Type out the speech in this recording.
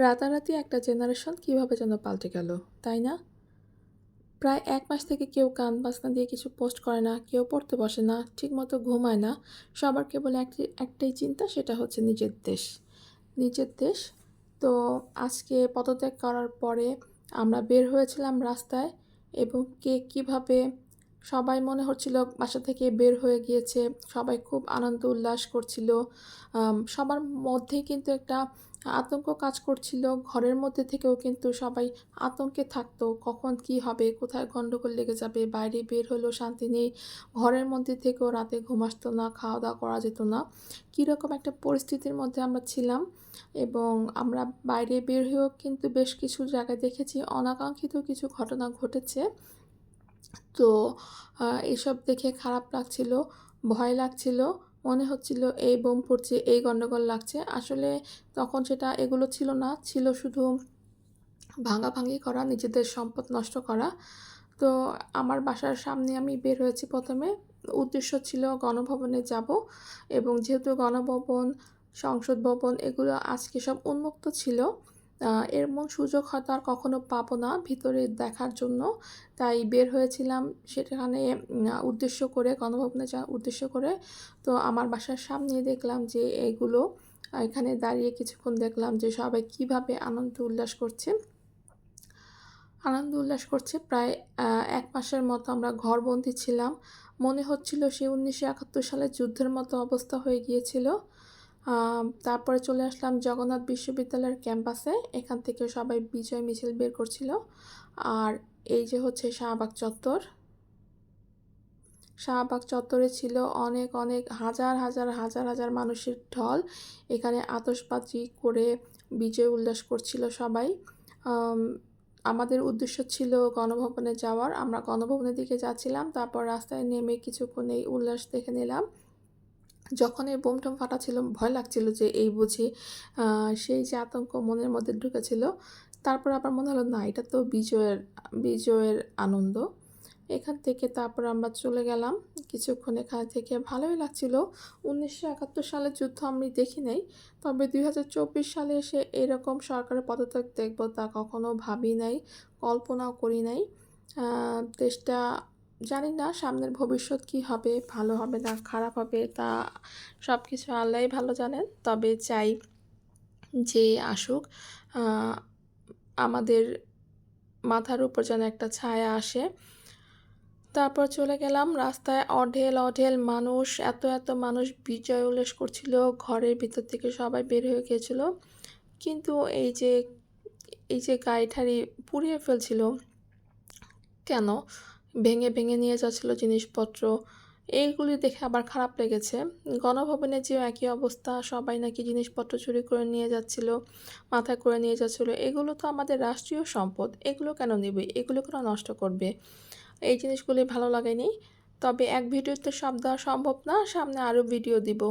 রাতারাতি একটা জেনারেশন কীভাবে যেন পাল্টে গেল, তাই না? প্রায় এক মাস থেকে কেউ গান বাজনা দিয়ে কিছু পোস্ট করে না, কেউ পড়তে বসে না, ঠিকমতো ঘুমায় না। সবার কেবল একটি, একটাই চিন্তা, সেটা হচ্ছে নিজের দেশ। নিজের দেশ। তো আজকে পদত্যাগ করার পরে আমরা বের হয়েছিলাম রাস্তায় এবং কে কীভাবে সবাই মনে হচ্ছিল বাসা থেকে বের হয়ে গিয়েছে, সবাই খুব আনন্দ উল্লাস করছিল সবার মধ্যেই কিন্তু একটা আতঙ্ক কাজ করছিল, ঘরের মধ্যে থেকেও কিন্তু সবাই আতঙ্কে থাকতো, কখন কি হবে, কোথায় গণ্ডগোল লেগে যাবে, বাইরে বের হলো শান্তি নেই, ঘরের মধ্যে থেকেও রাতে ঘুম আসতো না খাওয়া দাওয়া করা যেত না, কীরকম একটা পরিস্থিতির মধ্যে আমরা ছিলাম এবং আমরা বাইরে বের হয়েও কিন্তু বেশ কিছু জায়গায় দেখেছি, অনাকাঙ্ক্ষিত কিছু ঘটনা ঘটেছে। তো এসব দেখে খারাপ লাগছিল, ভয় লাগছিল, মনে হচ্ছিল এই বোম পড়ছে, এই গন্ডগোল লাগছে। আসলে তখন সেটা এগুলো ছিল না, ছিল শুধু ভাঙাভাঙি করা, নিজেদের সম্পদ নষ্ট করা। তো আমার বাসার সামনে আমি বের হয়েছি প্রথমে। উদ্দেশ্য ছিল গণভবনে যাব এবং যেহেতু গণভবন, সংসদ ভবন, এগুলো আজকে সব উন্মুক্ত ছিল এমন সুযোগ হয়তো আর কখনো পাবো না ভিতরে দেখার জন্য। তাই বের হয়েছিলাম সেখানে উদ্দেশ্য করে, গণভবনে যাওয়ার উদ্দেশ্য করে। তো আমার বাসার সামনে দেখলাম যে এগুলো এখানে দাঁড়িয়ে কিছুক্ষণ দেখলাম যে সবাই কীভাবে আনন্দ উল্লাস করছে। আনন্দ উল্লাস করছে প্রায় এক মাসের মতো আমরা ঘরবন্দি ছিলাম। মনে হচ্ছিল সে উনিশশো একাত্তর সালে যুদ্ধের মতো অবস্থা হয়ে গিয়েছিল। তারপরে চলে আসলাম জগন্নাথ বিশ্ববিদ্যালয়ের ক্যাম্পাসে। এখান থেকে সবাই বিজয় মিছিল বের করছিল। আর এই যে হচ্ছে শাহবাগ চত্বর, শাহবাগ চত্বরে ছিল অনেক অনেক হাজার হাজার হাজার হাজার মানুষের ঢল। এখানে আতশবাজি করে বিজয় উল্লাস করছিল সবাই। আমাদের উদ্দেশ্য ছিল গণভবনে যাওয়ার। আমরা গণভবনের দিকে যাচ্ছিলাম, তারপর রাস্তায় নেমে কিছুক্ষণ এই উল্লাস দেখে নিলাম। যখন এই বোম টোম ফাটা ছিল, ভয় লাগছিল যে এই বুঝি সেই যে আতঙ্ক মনের মধ্যে ঢুকেছিল। তারপর আবার মনে হলো, না, এটা তো বিজয়ের বিজয়ের আনন্দ। এখান থেকে তারপর আমরা চলে গেলাম। কিছুক্ষণ এখান থেকে ভালোই লাগছিল। উনিশশো একাত্তর সালের যুদ্ধ আমি দেখি নাই, তবে দুই হাজার চব্বিশ সালে এসে এরকম সরকারের পদত্যাগ দেখব তা কখনো ভাবি নাই, কল্পনাও করি নাই। দেশটা জানি না সামনের ভবিষ্যৎ কি হবে, ভালো হবে না, খারাপ হবে তা সব কিছু আল্লাহই ভালো জানেন। তবে চাই যে আসুক আমাদের মাথার উপর যেন একটা ছায়া আসে। তারপর চলে গেলাম রাস্তায়, অঢেল অঢেল মানুষ, এত এত মানুষ বিজয় উল্লাস করছিল, ঘরের ভিতর থেকে সবাই বের হয়ে গিয়েছিল। কিন্তু এই যে এই যে গাড়ি ঠাড়ি পুড়িয়ে ফেলছিল, কেন? ভেঙে ভেঙে নিয়ে যাচ্ছিল জিনিসপত্র। এইগুলি দেখে আবার খারাপ লেগেছে। গণভবনে যেও একই অবস্থা, সবাই নাকি জিনিসপত্র চুরি করে নিয়ে যাচ্ছিল, মাথায় করে নিয়ে যাচ্ছিল। এগুলো তো আমাদের রাষ্ট্রীয় সম্পদ। এগুলো কেন নেবে? এগুলো কেন নষ্ট করবে? এই জিনিসগুলি ভালো লাগেনি। তবে এক ভিডিওতে সব দেওয়া সম্ভব না, সামনে আরও ভিডিও দিব।